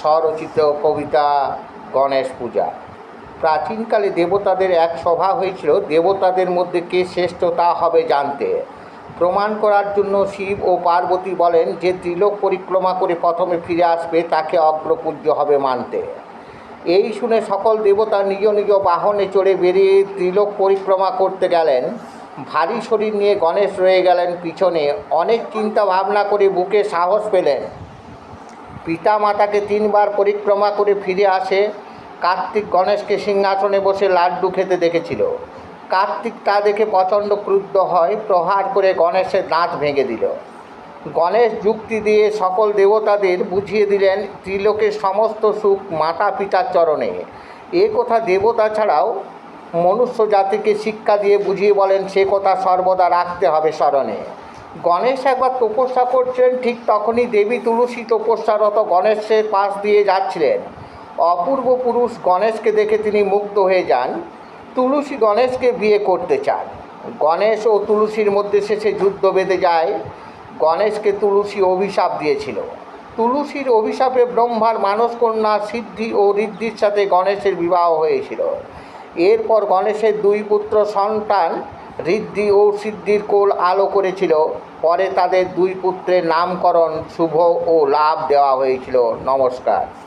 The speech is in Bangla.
স্বরচিত কবিতা, গণেশ পূজা। প্রাচীনকালে দেবতাদের এক সভা হয়েছিল, দেবতাদের মধ্যে কে শ্রেষ্ঠ তা হবে জানতে। প্রমাণ করার জন্য শিব ও পার্বতী বলেন যে, ত্রিলোক পরিক্রমা করে প্রথমে ফিরে আসবে, তাকে অগ্রপূজ্য হবে মানতে। এই শুনে সকল দেবতা নিজ নিজ বাহনে চড়ে বেরিয়ে ত্রিলোক পরিক্রমা করতে গেলেন। ভারী শরীর নিয়ে গণেশ রয়ে গেলেন পিছনে। অনেক চিন্তা ভাবনা করে বুকে সাহস পেলেন। পিতা মাতাকে তিনবার পরিক্রমা করে ফিরে আসে, কার্তিক গণেশকে সিংহাসনে বসে লাড্ডু খেতে দেখেছিল। কার্তিক তা দেখে প্রচণ্ড ক্রুদ্ধ হয়, প্রহার করে গণেশের দাঁত ভেঙে দিল। গণেশ যুক্তি দিয়ে সকল দেবতাদের বুঝিয়ে দিলেন, ত্রিলোকের সমস্ত সুখ মাতা পিতার চরণে। এ কথা দেবতা ছাড়াও মনুষ্য জাতিকে শিক্ষা দিয়ে বুঝিয়ে বলেন, সে কথা সর্বদা রাখতে হবে স্মরণে। গণেশ একবার তপস্যা করছেন, ঠিক তখনই দেবী তুলসী তপস্যারত গণেশের পাশ দিয়ে যাচ্ছিলেন। অপূর্ব পুরুষ গণেশকে দেখে তিনি মুগ্ধ হয়ে যান। তুলসী গণেশকে বিয়ে করতে চান। গণেশ ও তুলসীর মধ্যে শেষে যুদ্ধ বেঁধে যায়। গণেশকে তুলসী অভিশাপ দিয়েছিল। তুলসীর অভিশাপে ব্রহ্মার মানসকন্যা সিদ্ধি ও ঋদ্ধির সাথে গণেশের বিবাহ হয়েছিল। এরপর গণেশের দুই পুত্র সন্তান ঋদ্ধি ও সিদ্ধির কোল আলো করেছিল। পরে তাদের দুই পুত্রের নামকরণ শুভ ও লাভ দেওয়া হয়েছিল। নমস্কার।